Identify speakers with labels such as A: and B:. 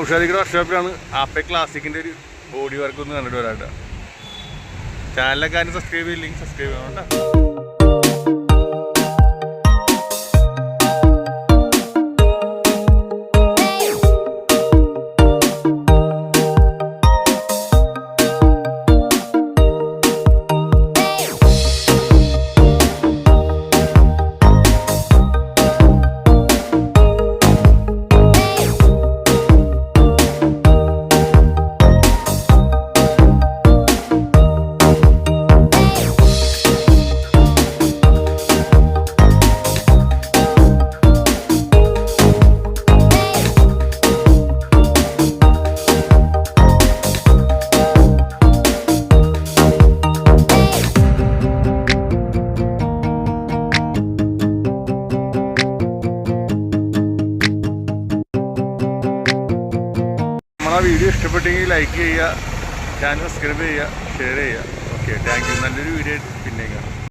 A: ഔഷാദിക്കയുടെ വർക്ക്ഷോപ്പിലാണ്. Ape ക്ലാസിക്കിന്റെ ഒരു body work ഒന്ന് കണ്ടിട്ട് വരാട്ടോ. ചാനലൊക്കെ ആരും സബ്സ്ക്രൈബ് ചെയ്യില്ലെങ്കിൽ സബ്സ്ക്രൈബ് ചെയ്യണം കേട്ടോ. നമ്മളെ വീഡിയോ ഇഷ്ടപ്പെട്ടെങ്കിൽ ലൈക്ക് ചെയ്യുക ചാനൽ സബ്സ്ക്രൈബ് ചെയ്യുക ഷെയർ ചെയ്യുക. ഓക്കെ താങ്ക് യു നല്ലൊരു വീഡിയോ ആയിട്ട് പിന്നെ കാണാം.